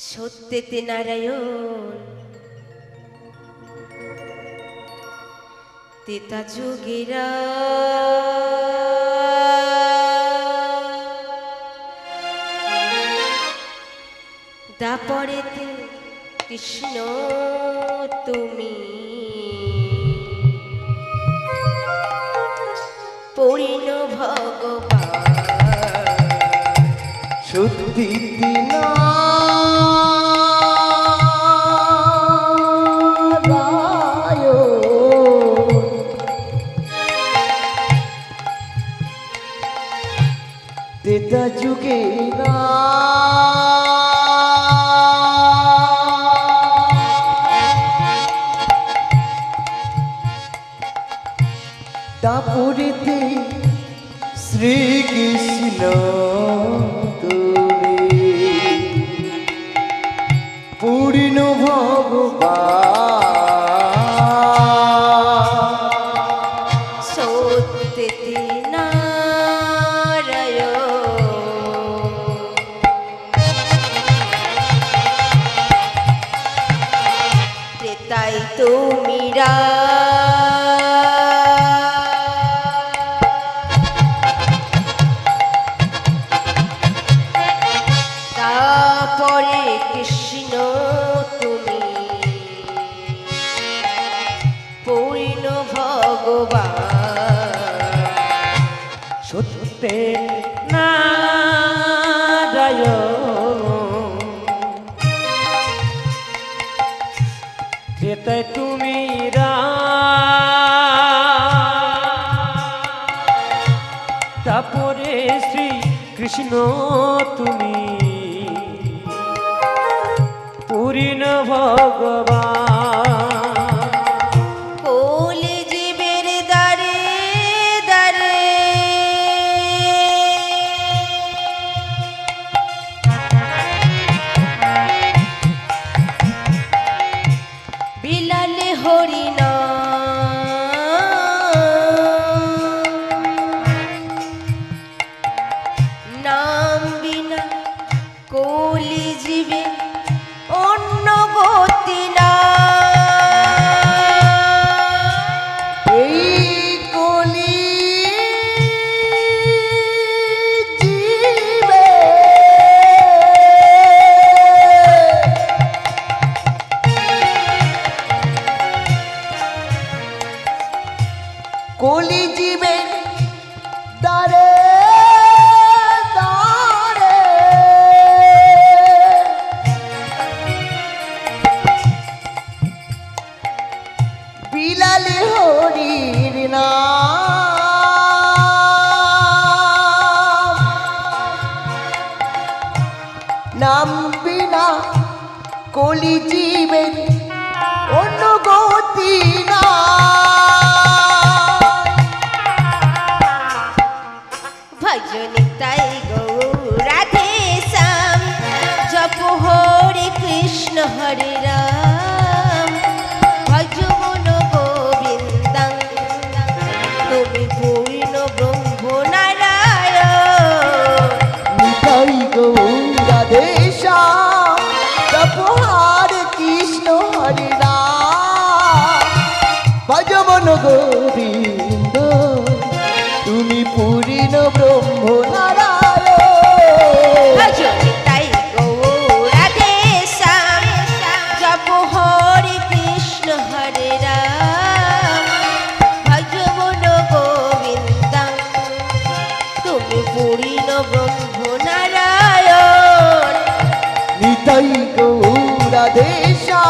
সত্যতে নারায়ণ। তেতা যোগেরা। দাপরেতে কৃষ্ণ তুমি। পরিণ ভগবান। সত্যি দিনা তারপরেতে শ্রীকৃষ্ণ তুমি। পূর্ণ ভগবান। সত্যতে নারায়ণ। ত্রেতাই তুমিরা তারপরে সত্যে নারায়ণ। যেতায় তুমি তারপরে শ্রী কৃষ্ণ তুমি। পূর্ণ ভগবান। জীবে তুমি পূর্ণ ব্রহ্ম নিতাই গৌরাধেশা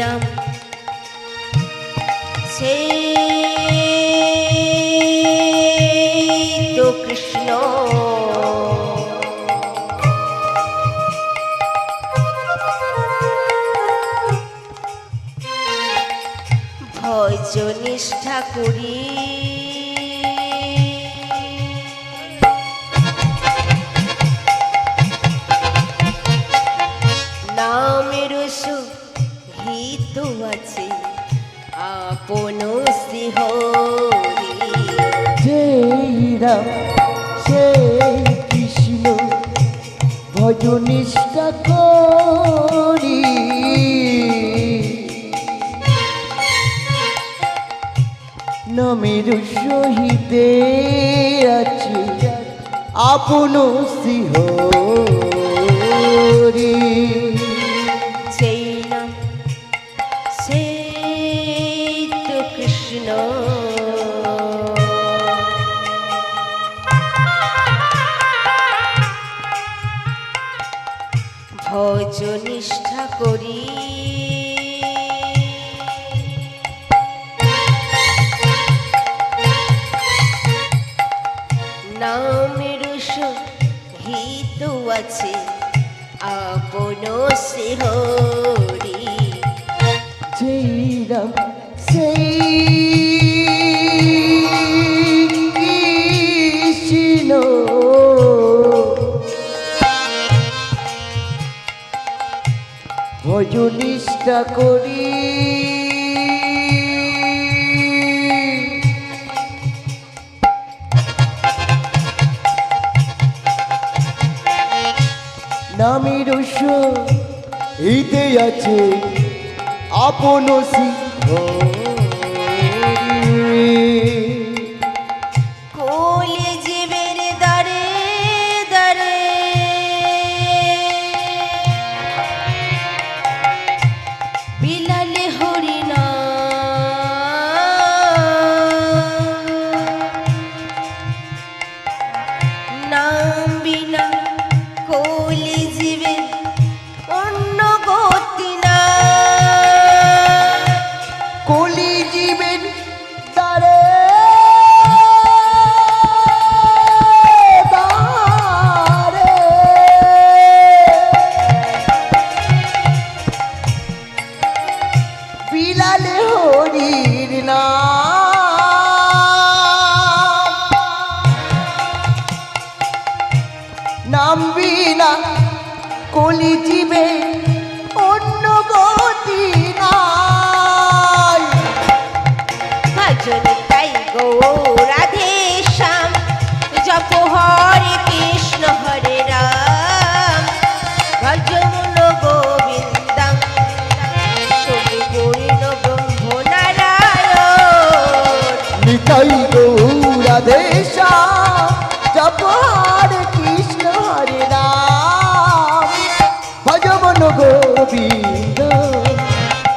নাম সেই তো কৃষ্ণ। ভয় নিষ্ঠা করি। ভজনিষ্ঠা করি। নমের সহিতে আছে আপন সিহরি সেই সেই তো কৃষ্ণ। করি। নামের হিত আছে আপন সে হরি জয় রাম ভজনিষ্ঠা করি। নামের হিতে আছে আপন কোলে নাম নাম বিনা কলি জীবে অন্য গতি নাই। ভজন তাই গো রাধে শ্যাম জপ হরে কৃষ্ণ হরে রাম। ভজন গোবিন্দম তুমি পূর্ণ ব্রহ্ম নারায়ণ নিতাই জপ হরে গোবিন্দ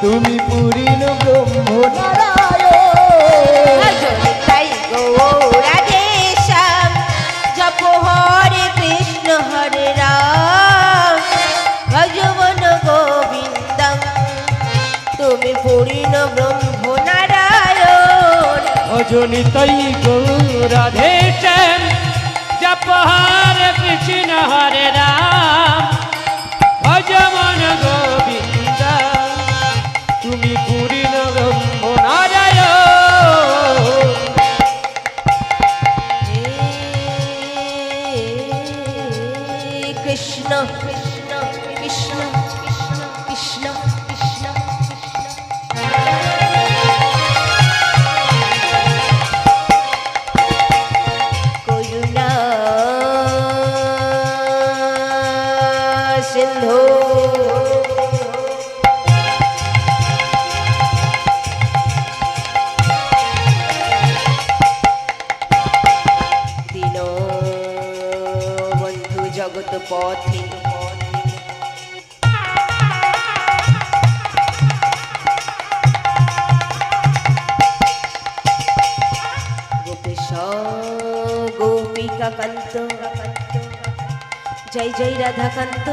তুমি পুরীন ব্রহ্ম নারায়ণ তাই গো রাধে শ্যাম জপ হরে কৃষ্ণ হরে রাম। ভজন গোবিন্দম তুমি পূর্ণ ব্রহ্ম নারায়ণ ভজনি তৈ গৌরাধে শ্যাম জপ হরে কৃষ্ণ হরে রাম। ভজ মন গোবিন্দ তুমি পুরী ব্রহ্ম নারায়ণ কৃষ্ণ কৃষ্ণ জগৎ পথে গোপেশ গোপিকা কান্ত। জয় জয় রাধাকান্ত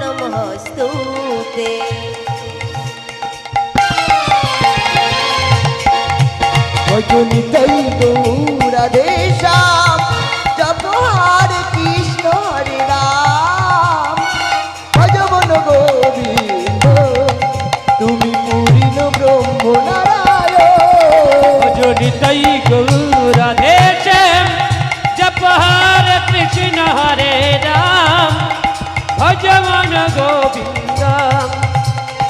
নমস্তুতে। ভজনিতাই গৌরাধেশা জপ হরে ভজনি তৈ গৌরাধে শ্যাম জপ হরে কৃষ্ণ হরে রাম ভজ মন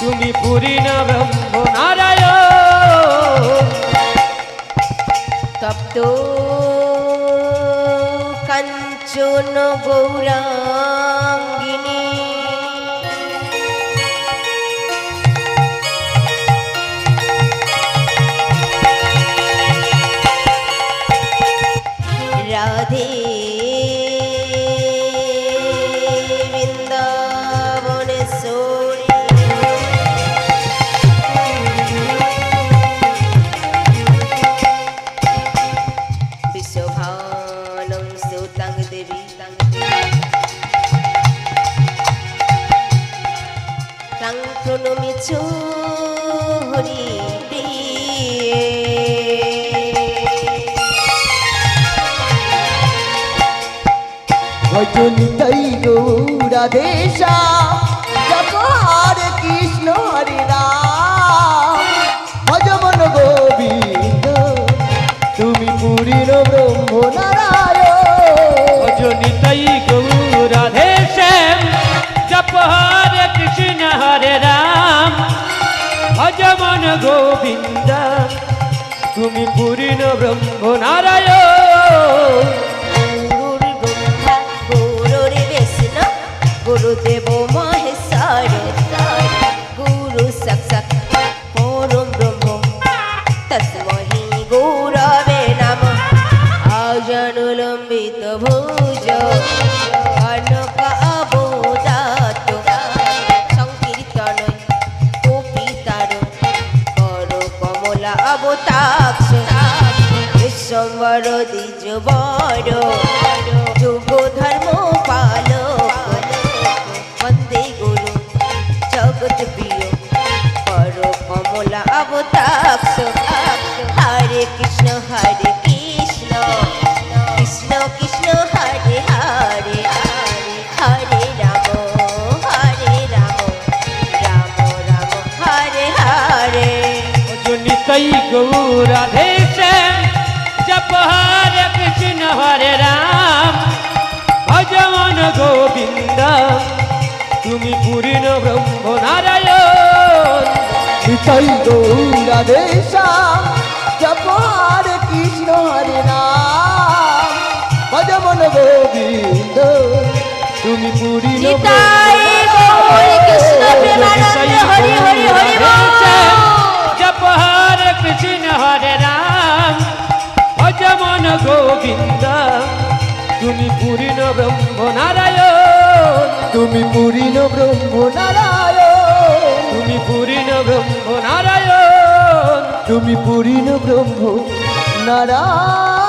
তুমি পুরী ব্রহ্ম নারায়ণ তপ্ত কাঞ্চন গৌরাঙ্গিনী রাধে প্রণমিছ হরি প্রিয়ে ভজনি তাই গৌরাধেশা জপ হরে কৃষ্ণ হরে রাম। ভজ মন গোবিন্দ, তুমি পুরীর ব্রহ্ম নারায়ণ ভজনিতাই গৌরাধে শ্যাম জপ হরে কৃষ্ণ হরে রাম। ভজ গোবিন্দ, তুমি পূর্ণ ব্রহ্ম নারায়ণ সাক্ষাৎ পরম ব্রহ্ম। তস্মহি গৌরবে নম। আজনুলম্বিত ভুজ। কনক অবোদাত। সংকীর্তন কপিতার। অবতাক্ষ। বিশ্বম্বর দ্বিজ জগৎ প্রিয় কর কমলা অবতাক্ষ হরে কৃষ্ণ হরে কৃষ্ণ কৃষ্ণ কৃষ্ণ, হরে হরে হরে রাম হরে রাম রাম রাম, হরে হরে। ভজনিতাই গৌরাধে শ্যাম জপ হরে কৃষ্ণ, হরে রাম। ভজ মন গোবিন্দ তুমি পূর্ণ ব্রহ্ম নারায়ণ জপ হরে কৃষ্ণ হরে ভজ মন গোবিন্দ তুমি বল। জপ হরে কৃষ্ণ হরে রাম ভজ মন গোবিন্দ তুমি পূর্ণ ব্রহ্ম নারায়ণ তুমি পুরীর ব্রহ্ম নারায়ণ তুমি পূর্ণ ব্রহ্ম নারায়ণ তুমি পুরীর ব্রহ্ম নারায়ণ